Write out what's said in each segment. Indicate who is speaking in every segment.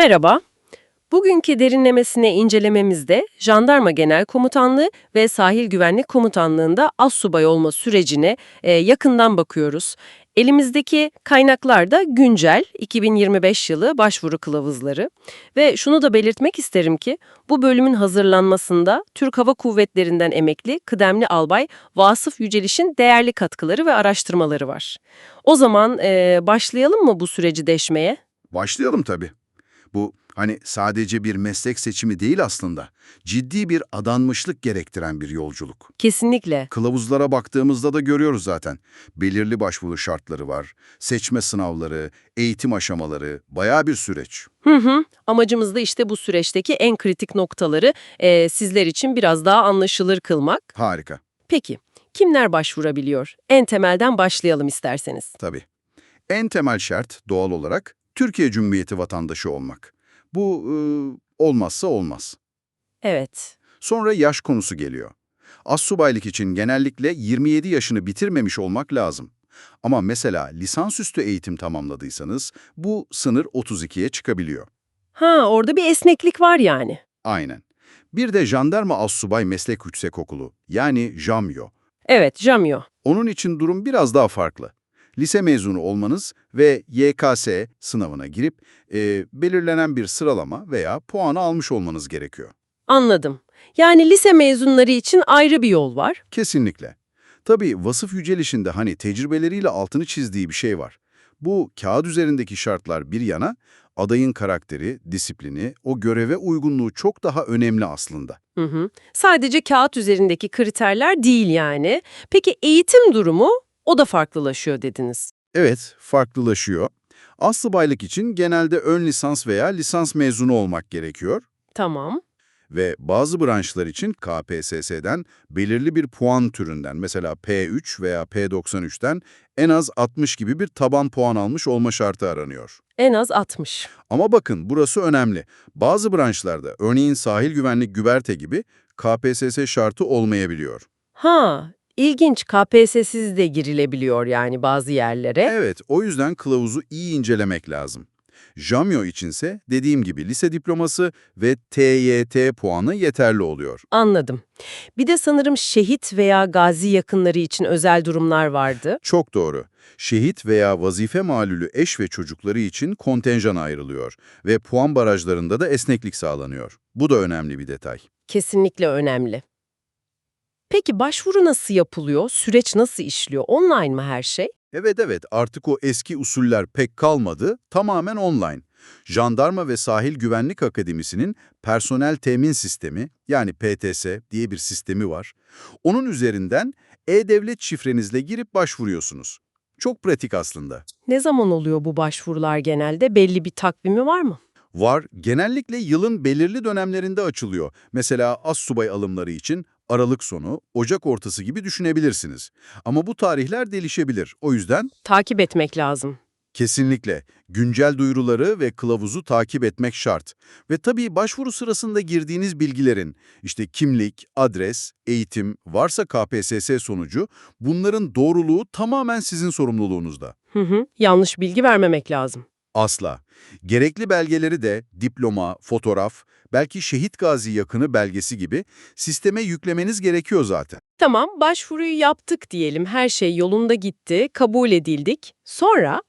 Speaker 1: Merhaba. Bugünkü derinlemesine incelememizde Jandarma Genel Komutanlığı ve Sahil Güvenlik Komutanlığı'nda assubay olma sürecine e, yakından bakıyoruz. Elimizdeki kaynaklar da güncel 2025 yılı başvuru kılavuzları ve şunu da belirtmek isterim ki bu bölümün hazırlanmasında Türk Hava Kuvvetleri'nden emekli kıdemli albay Vasıf Yüceliş'in değerli katkıları ve araştırmaları var. O zaman e, başlayalım mı bu süreci deşmeye?
Speaker 2: Başlayalım tabii. Bu hani sadece bir meslek seçimi değil aslında. Ciddi bir adanmışlık gerektiren bir yolculuk.
Speaker 1: Kesinlikle.
Speaker 2: Kılavuzlara baktığımızda da görüyoruz zaten. Belirli başvuru şartları var, seçme sınavları, eğitim aşamaları, bayağı bir süreç.
Speaker 1: Hı hı. Amacımız da işte bu süreçteki en kritik noktaları e, sizler için biraz daha anlaşılır kılmak.
Speaker 2: Harika,
Speaker 1: Peki, kimler başvurabiliyor? En temelden başlayalım isterseniz.
Speaker 2: tabii. En temel şart doğal olarak Türkiye Cumhuriyeti vatandaşı olmak. Bu e, olmazsa olmaz.
Speaker 1: Evet.
Speaker 2: Sonra yaş konusu geliyor. Assubaylık için genellikle 27 yaşını bitirmemiş olmak lazım. Ama mesela lisansüstü eğitim tamamladıysanız bu sınır 32'ye çıkabiliyor.
Speaker 1: Ha, orada bir esneklik var yani.
Speaker 2: Aynen. Bir de Jandarma Assubay Meslek Yüksekokulu yani JAMYO.
Speaker 1: Evet, Jamio.
Speaker 2: Onun için durum biraz daha farklı. Lise mezunu olmanız ve YKS sınavına girip e, belirlenen bir sıralama veya puanı almış olmanız gerekiyor.
Speaker 1: Anladım. Yani lise mezunları için ayrı bir yol var.
Speaker 2: Kesinlikle. Tabii Vasıf Yüceliş'in de hani tecrübeleriyle altını çizdiği bir şey var. Bu kağıt üzerindeki şartlar bir yana, adayın karakteri, disiplini, o göreve uygunluğu çok daha önemli aslında.
Speaker 1: Hı hı. Sadece kağıt üzerindeki kriterler değil yani. Peki eğitim durumu? O da farklılaşıyor dediniz.
Speaker 2: Evet, farklılaşıyor. Aslıbaylık için genelde ön lisans veya lisans mezunu olmak gerekiyor
Speaker 1: Tamam.
Speaker 2: ve bazı branşlar için KPSS'den belirli bir puan türünden mesela P3 veya P93'ten en az 60 gibi bir taban puan almış olma şartı aranıyor.
Speaker 1: En az 60.
Speaker 2: Ama bakın burası önemli. Bazı branşlarda örneğin sahil güvenlik güverte gibi KPSS şartı olmayabiliyor.
Speaker 1: Ha, ilginç. KPSS'siz de girilebiliyor yani bazı yerlere.
Speaker 2: Evet, o yüzden kılavuzu iyi incelemek lazım. JAMYO içinse dediğim gibi lise diploması ve TYT puanı yeterli oluyor.
Speaker 1: Anladım. Bir de sanırım şehit veya gazi yakınları için özel durumlar vardı.
Speaker 2: Çok doğru. Şehit veya vazife malulü eş ve çocukları için kontenjan ayrılıyor ve puan barajlarında da esneklik sağlanıyor. Bu da önemli bir detay.
Speaker 1: Kesinlikle önemli. Peki başvuru nasıl yapılıyor? Süreç nasıl işliyor? Online mı her şey?
Speaker 2: Evet evet artık o eski usuller pek kalmadı, tamamen online. Jandarma ve Sahil Güvenlik Akademisi'nin personel temin sistemi yani PTS diye bir sistemi var. Onun üzerinden e-devlet şifrenizle girip başvuruyorsunuz. Çok pratik aslında.
Speaker 1: Ne zaman oluyor bu başvurular genelde? Belli bir takvimi var mı?
Speaker 2: Var, genellikle yılın belirli dönemlerinde açılıyor. Mesela assubay alımları için Aralık sonu, Ocak ortası gibi düşünebilirsiniz. Ama bu tarihler değişebilir. O yüzden
Speaker 1: Takip etmek lazım.
Speaker 2: Kesinlikle. Güncel duyuruları ve kılavuzu takip etmek şart. Ve tabii başvuru sırasında girdiğiniz bilgilerin, işte kimlik, adres, eğitim, varsa KPSS sonucu, bunların doğruluğu tamamen sizin sorumluluğunuzda.
Speaker 1: Hı hı. Yanlış bilgi vermemek lazım.
Speaker 2: Asla. Gerekli belgeleri de diploma, fotoğraf, belki şehit gazi yakını belgesi gibi sisteme yüklemeniz gerekiyor zaten.
Speaker 1: Tamam, başvuruyu yaptık diyelim. Her şey yolunda gitti, kabul edildik. Sonra?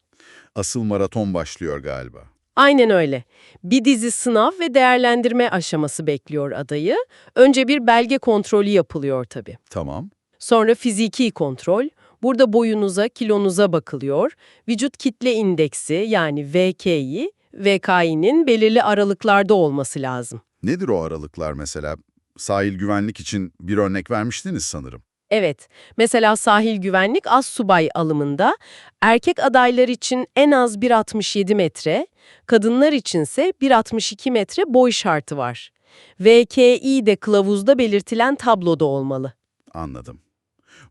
Speaker 2: Asıl maraton başlıyor galiba.
Speaker 1: Aynen öyle. Bir dizi sınav ve değerlendirme aşaması bekliyor adayı. Önce bir belge kontrolü yapılıyor tabii.
Speaker 2: Tamam.
Speaker 1: Sonra fiziki kontrol. Burada boyunuza, kilonuza bakılıyor. Vücut kitle indeksi yani VK'yi, VK'nin belirli aralıklarda olması lazım.
Speaker 2: Nedir o aralıklar mesela? Sahil güvenlik için bir örnek vermiştiniz sanırım.
Speaker 1: Evet, mesela sahil güvenlik az subay alımında erkek adaylar için en az 1.67 metre, kadınlar içinse 1.62 metre boy şartı var. VKI de kılavuzda belirtilen tabloda olmalı.
Speaker 2: Anladım.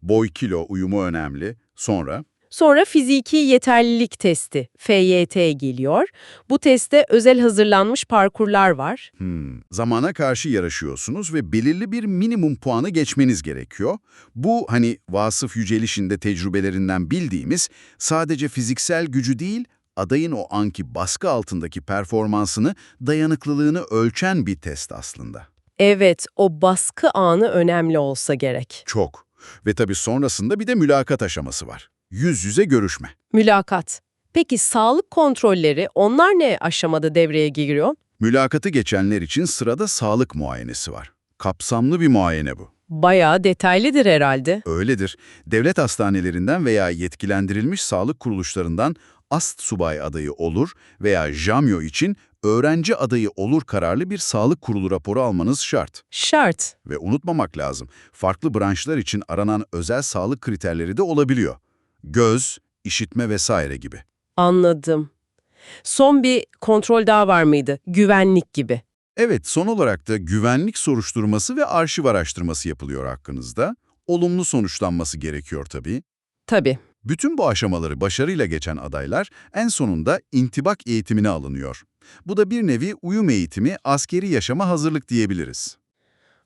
Speaker 2: Boy kilo uyumu önemli. Sonra
Speaker 1: Sonra fiziki yeterlilik testi, FYT geliyor. Bu testte özel hazırlanmış parkurlar var.
Speaker 2: hmm, zamana karşı yarışıyorsunuz ve belirli bir minimum puanı geçmeniz gerekiyor. Bu hani Vasıf Yüceliş'in de tecrübelerinden bildiğimiz sadece fiziksel gücü değil, adayın o anki baskı altındaki performansını, dayanıklılığını ölçen bir test aslında.
Speaker 1: Evet, o baskı anı önemli olsa gerek.
Speaker 2: Çok. Ve tabii sonrasında bir de mülakat aşaması var. Yüz yüze görüşme.
Speaker 1: Mülakat. Peki sağlık kontrolleri onlar ne aşamada devreye giriyor?
Speaker 2: Mülakatı geçenler için sırada sağlık muayenesi var. Kapsamlı bir muayene bu.
Speaker 1: Bayağı detaylıdır herhalde.
Speaker 2: Öyledir. Devlet hastanelerinden veya yetkilendirilmiş sağlık kuruluşlarından AST subay adayı olur veya JAMYO için öğrenci adayı olur kararlı bir sağlık kurulu raporu almanız şart.
Speaker 1: Şart.
Speaker 2: Ve unutmamak lazım, farklı branşlar için aranan özel sağlık kriterleri de olabiliyor. Göz, işitme vesaire gibi.
Speaker 1: Anladım. Son bir kontrol daha var mıydı? Güvenlik gibi.
Speaker 2: Evet, son olarak da güvenlik soruşturması ve arşiv araştırması yapılıyor hakkınızda. Olumlu sonuçlanması gerekiyor tabii.
Speaker 1: Tabii.
Speaker 2: Bütün bu aşamaları başarıyla geçen adaylar en sonunda intibak eğitimine alınıyor. Bu da bir nevi uyum eğitimi, askeri yaşama hazırlık diyebiliriz.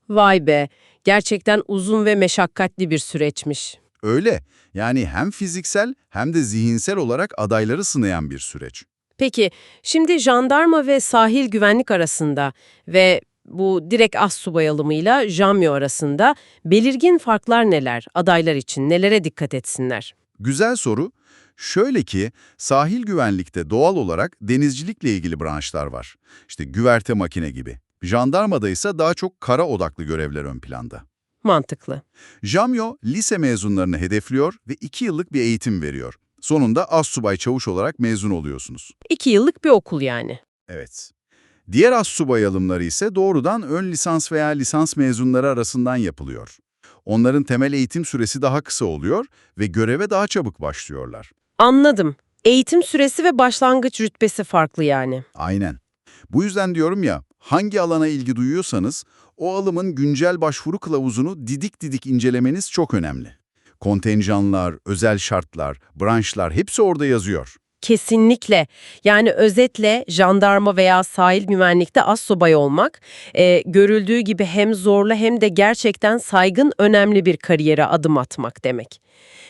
Speaker 1: Vay be. Gerçekten uzun ve meşakkatli bir süreçmiş.
Speaker 2: Öyle, yani hem fiziksel hem de zihinsel olarak adayları sınayan bir süreç.
Speaker 1: Peki, şimdi jandarma ve sahil güvenlik arasında ve bu direkt assubay alımıyla JAMYO arasında belirgin farklar neler? Adaylar için nelere dikkat etsinler?
Speaker 2: Güzel soru. Şöyle ki, sahil güvenlikte doğal olarak denizcilikle ilgili branşlar var. İşte güverte makine gibi. Jandarmada ise daha çok kara odaklı görevler ön planda.
Speaker 1: Mantıklı.
Speaker 2: JAMYO, lise mezunlarını hedefliyor ve 2 yıllık bir eğitim veriyor. Sonunda assubay çavuş olarak mezun oluyorsunuz.
Speaker 1: İki yıllık bir okul yani.
Speaker 2: Evet. Diğer assubay alımları ise doğrudan ön lisans veya lisans mezunları arasından yapılıyor. Onların temel eğitim süresi daha kısa oluyor ve göreve daha çabuk başlıyorlar.
Speaker 1: Anladım. Eğitim süresi ve başlangıç rütbesi farklı yani.
Speaker 2: Aynen. Bu yüzden diyorum ya, hangi alana ilgi duyuyorsanız o alımın güncel başvuru kılavuzunu didik didik incelemeniz çok önemli. Kontenjanlar, özel şartlar, branşlar hepsi orada yazıyor.
Speaker 1: Kesinlikle. Yani özetle jandarma veya sahil güvenlikte assubay olmak, e, görüldüğü gibi hem zorlu hem de gerçekten saygın önemli bir kariyere adım atmak demek.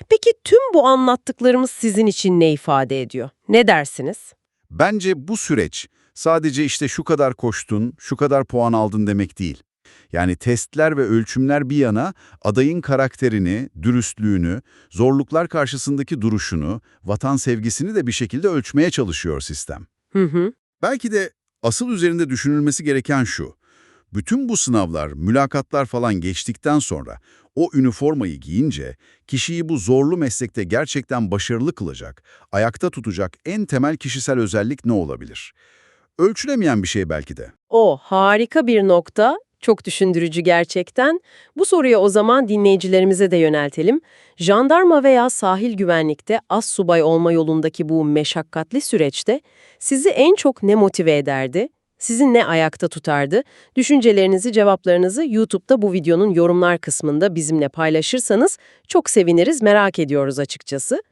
Speaker 1: Peki tüm bu anlattıklarımız sizin için ne ifade ediyor? Ne dersiniz?
Speaker 2: Bence bu süreç sadece işte şu kadar koştun, şu kadar puan aldın demek değil. Yani testler ve ölçümler bir yana adayın karakterini, dürüstlüğünü, zorluklar karşısındaki duruşunu, vatan sevgisini de bir şekilde ölçmeye çalışıyor sistem.
Speaker 1: Hı hı.
Speaker 2: Belki de asıl üzerinde düşünülmesi gereken şu. Bütün bu sınavlar, mülakatlar falan geçtikten sonra o üniformayı giyince kişiyi bu zorlu meslekte gerçekten başarılı kılacak, ayakta tutacak en temel kişisel özellik ne olabilir? Ölçülemeyen bir şey belki de.
Speaker 1: O harika bir nokta. Çok düşündürücü gerçekten. Bu soruyu o zaman dinleyicilerimize de yöneltelim. Jandarma veya sahil güvenlikte az subay olma yolundaki bu meşakkatli süreçte sizi en çok ne motive ederdi? Sizi ne ayakta tutardı? Düşüncelerinizi, cevaplarınızı YouTube'da bu videonun yorumlar kısmında bizimle paylaşırsanız çok seviniriz, merak ediyoruz açıkçası.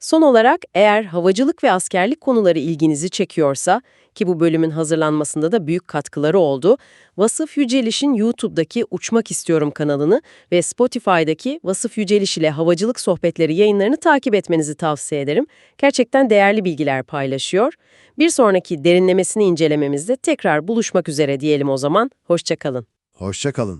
Speaker 1: Son olarak eğer havacılık ve askerlik konuları ilginizi çekiyorsa ki bu bölümün hazırlanmasında da büyük katkıları oldu, Vasıf Yüceliş'in YouTube'daki Uçmak İstiyorum kanalını ve Spotify'daki Vasıf Yüceliş ile Havacılık Sohbetleri yayınlarını takip etmenizi tavsiye ederim. Gerçekten değerli bilgiler paylaşıyor. Bir sonraki derinlemesini incelememizde tekrar buluşmak üzere diyelim o zaman. Hoşçakalın.
Speaker 2: Hoşça kalın.